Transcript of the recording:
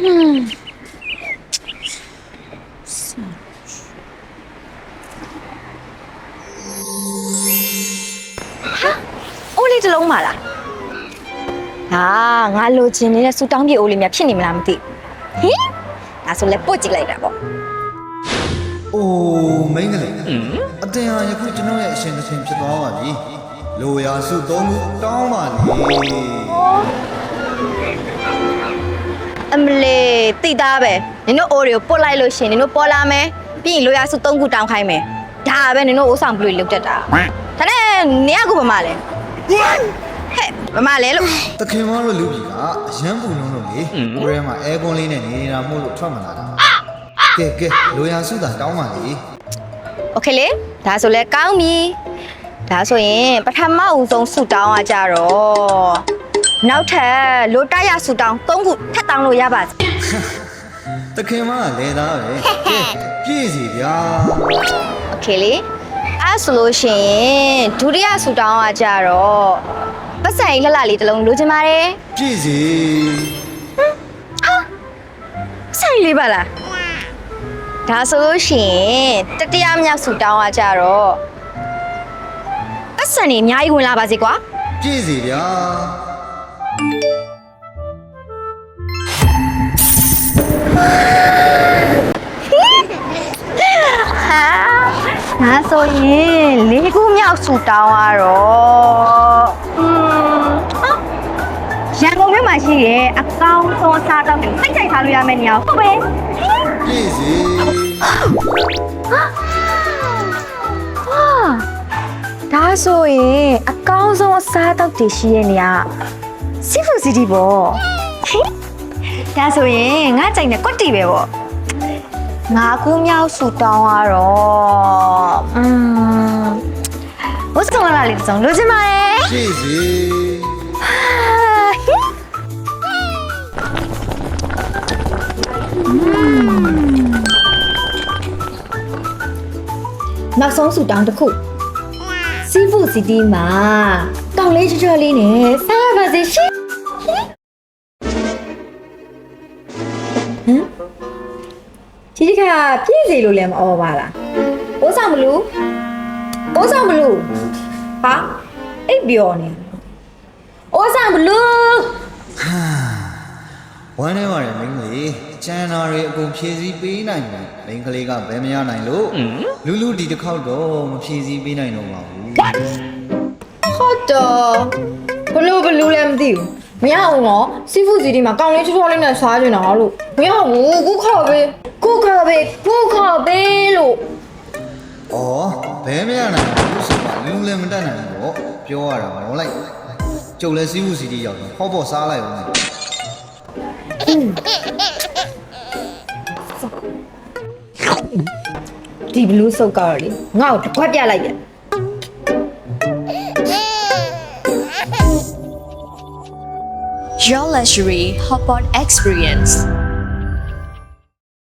အိုးလေးတစ်လုံးပါလားဟာငါလိုချင်နေတဲ့စူတောင်းပြေအိုးလေးများဖြစ်နေမလားမသိဘူးဟင်ဒါဆိုလဲပုတ်ကြည့်လိုက်တာပေါ့။အိုးမိန်းကလေးအတင်ဟာယခုကျွန်တော်ရဲ့အရှင်တစ်ချိန်ဖြစ်သွားပါပြီ။လိုရာစုသုံးခုတောင်းပါလေ အမလေးတိသားပဲနင်တို့အိုးတွေကိုပုတ်လိုက်လို့ရှရင်နင်တို့ပေါ်လာမယ်ပြီးရင်လိုရစု၃ခုတောင်းခိုင်းမယ်ဒါပဲနင်တို့အိုးဆောင်ဘလို့လုတ်တတ်တာဒါနဲ့နင်ကခုဘာမလဲဟဲ့ဘာမလဲလို့ ။တခင်မတို့လူကြီးကအရန်ပူလုံးလို့လေ။ကိုရဲမှာအဲကွန်လေးနဲ့နေနေတာမို့လို့ထွက်မလာတာ။ကဲကဲလိုရာစုတာတောင်းပါလေ โอเคလေဒါဆိုလဲကောင်းပြီဒါဆိုရင်ပထမဦးဆုံးဆူတောင်းอ่ะကြတော့ နောက်ထပ်လိုတရဆူတောင်း၃ခုထပ်တောင်းလို့ရပါစေ ။တခင်မကလဲသားပဲ။ကဲပြည့်စီဗျာ โอเคလေအဲ့ဆိုလို့ရှိရင်ဒုတိယဆူတောင်းอ่ะကြတော့ပတ်စံကြီးလှလှလေးတစ်လုံးလိုချင်ပါတယ် ။ပြည့်စီ ဆိုင်လေးပါလားဒါဆိုလို့ရှိရင်တတိယမြောက်ဆူတောင်းอ่ะကြတော့ပတ်စံကြီးအများကြီးဝင်လာပါစေကွာ ပြည့်စီဗျာ ဟာဒါဆိုရင်လေးခုမြောက်ဆူတောင်းရတော့อืมဟာရန်ကုန်မြို့မှာရှိရဲ့အကောင်းဆုံးအစားအသောက်တွေစိတ်ကြိုက်ထားလို့ရမယ့်နေရာဟုတ်ပဲပြည့်စီဟာဒါဆိုရင်အကောင်းဆုံးအစားအသောက်တွေရှိရဲ့နေရာ စီဖူစီတီပေါ့ဟင်ဒါဆိုရင်ငါကြိုက်တဲ့ကွက်တီပဲပေါ့ငါကူးမြောက်ဆူတောင်းရတော့อืมဘုစကောင်လာလေးတစ်စုံလိုချင်ပါတယ်ပြည့်စီနောက်ဆုံးဆူတောင်းတစ်ခုစီဖူစီတီမှာတောင်လေးချောချောလေးနဲ့စားရပါစေရှင် ဟမ်ချီချီခါပြည့်စီလို့လည်းမအော်ပါလားအိုးဆောင်မလို့အိုးဆောင်မလို့ဟာအိပ်ပျော်နေအိုးဆောင်မလို့ဝမ်းနေပါတယ်မိန်းကလေးကျန်နာတွေအကုန်ဖြည့်ဆည်းပေးနိုင်တယ်မိန်းကလေးကဘယ်မရနိုင်လို့လူလူဒီတစ်ခေါက်တော့မဖြည့်ဆည်းပေးနိုင်တော့ပါဘူးဟုတ်တော့ဘ လို့ဘလို့လည်းမသိဘူးမရအောင်နော်စီဖူစီဒီမှာကောင်းလေးချောချောလေးနဲ့စားကြနေတာလို့မရဘူးခုခေါ်ပေးခုခေါ်ပေးခုခေါ်ပေးလို့ဩဘယ်မရနိုင်ဘူးဆိုပါလူလည်းမတတ်နိုင်ဘူးပေါ့ပြောရတာမောလိုက်ကျုပ်လည်းစီးမှုစီတီရောက်တော့ဟော့ပေါ့စားလိုက်ဦးမယ်ဒီဘလူးစုပ်ကတော့လေငါ့ကိုတစ်ခွက်ပြလိုက်တယ် Your luxury hotpot experience.